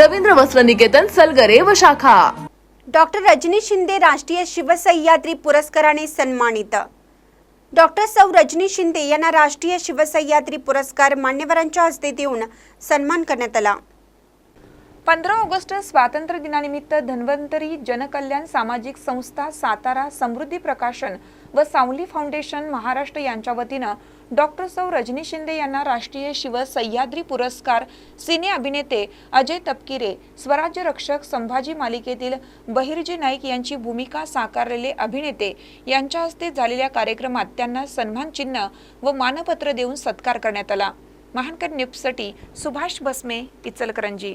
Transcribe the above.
रवींद्र वस्त्र निकेतन सलगरे व शाखा. डॉक्टर रजनी शिंदे राष्ट्रीय शिवसह्याद्री पुरस्काराने सन्मानित. डॉक्टर सौ रजनी शिंदे यांना राष्ट्रीय शिवसह्याद्री पुरस्कार मान्यवरांच्या हस्ते देऊन सन्मान करण्यात आला. पंधरा ऑगस्ट स्वातंत्र्य दिनानिमित्त धन्वंतरी जनकल्याण सामाजिक संस्था सातारा समृद्धी प्रकाशन व सावली फाउंडेशन महाराष्ट्र यांच्या वतीनं डॉक्टर सौ रजनी शिंदे यांना राष्ट्रीय शिव सह्याद्री पुरस्कार सिने अभिनेते अजय तपकिरे स्वराज्य रक्षक संभाजी मालिकेतील बहिर्जी नाईक यांची भूमिका साकारलेले अभिनेते यांच्या हस्ते झालेल्या कार्यक्रमात त्यांना सन्मान चिन्ह व मानपत्र देऊन सत्कार करण्यात आला. महानकर न्यूजसाठी सुभाष बसमे इचलकरंजी.